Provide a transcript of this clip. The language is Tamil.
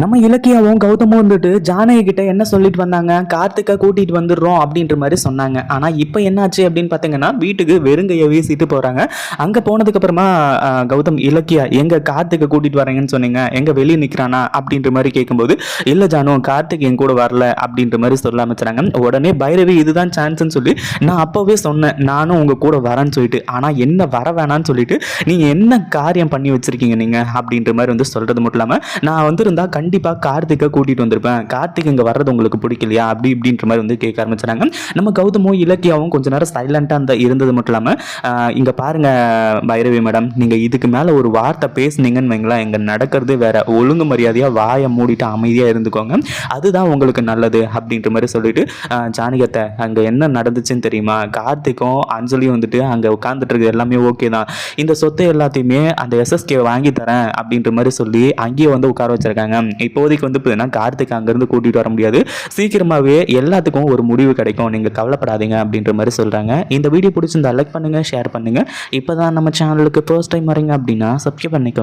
நம்ம இலக்கியாவும் கௌதமும் வந்துட்டு ஜானகி கிட்ட என்ன சொல்லிட்டு வந்தாங்க? கார்த்திக்கா கூட்டிட்டு வந்துடுறோம் அப்படின்ற மாதிரி சொன்னாங்க. ஆனா இப்போ என்னாச்சு அப்படின்னு பார்த்தீங்கன்னா வீட்டுக்கு வெறுங்கையை வீசிட்டு போறாங்க. அங்க போனதுக்கு அப்புறமா கௌதம் இலக்கியா எங்க கார்த்திகை கூட்டிட்டு வரீங்கன்னு சொன்னீங்க. எங்க வெளியே நிக்கிறானா? அப்படின்ற மாதிரி கேட்கும்போது இல்ல ஜானு கார்த்திக் என் கூட வரல. அப்படின்ற மாதிரி சொல்ல ஆரம்பிச்சாங்க. உடனே பைரவி இதுதான் சான்ஸ்னு சொல்லி நான் அப்பவே சொன்னேன். நானும் உங்க கூட வரேன்னு சொல்லிட்டு. ஆனா என்ன வர வேணான்னு சொல்லிட்டு நீங்க என்ன காரியம் பண்ணி வச்சிருக்கீங்க நீங்க? அப்படின்ற மாதிரி வந்து சொல்றது மட்டும் இல்லாம நான் வந்திருந்தா கண்டிப்பாக கார்த்திகை கூட்டிகிட்டு வந்திருப்பேன். கார்த்திக் இங்கே வர்றது உங்களுக்கு பிடிக்கலையா? அப்படி இப்படின்ற மாதிரி வந்து கேட்க ஆரம்பிச்சாங்க. நம்ம கௌதமும் இலக்கியாவும் கொஞ்ச நேரம் சைலண்ட்டாக அந்த இருந்தது மட்டும் இல்லாமல் இங்கே பாருங்கள் பைரவி மேடம். நீங்கள் இதுக்கு மேலே ஒரு வார்த்தை பேசுனீங்கன்னு வைங்களேன் இங்கே நடக்கிறது வேற. ஒழுங்கு மரியாதையாக வாயை மூடிட்டு அமைதியாக இருந்துக்கோங்க. அதுதான் உங்களுக்கு நல்லது அப்படின்ற மாதிரி சொல்லிட்டு ஜானகத்தை அங்கே என்ன நடந்துச்சுன்னு தெரியுமா? கார்த்திக்கும் அஞ்சலியும் வந்துட்டு அங்கே உட்காந்துட்டு இருக்கிறது எல்லாமே ஓகே தான். இந்த சொத்தை எல்லாத்தையுமே அந்த எஸ்எஸ்கே வாங்கி தரேன் அப்படின்ற மாதிரி சொல்லி அங்கேயே வந்து உட்கார வச்சிருக்காங்க. இப்போதைக்கு வந்து பார்த்தீங்கன்னா கார்த்திக் அங்கேருந்து கூட்டிகிட்டு வர முடியாது. சீக்கிரமாகவே எல்லாத்துக்கும் ஒரு முடிவு கிடைக்கும். நீங்கள் கவலைப்படாதீங்க அப்படின்ற மாதிரி சொல்கிறாங்க இந்த வீடியோ பிடிச்சிருந்தா லைக் பண்ணுங்கள் ஷேர் பண்ணுங்கள் இப்போ தான் நம்ம சேனலுக்கு ஃபர்ஸ்ட் டைம் வரீங்க அப்படின்னா சப்ஸ்கிரைப் பண்ணிக்கோ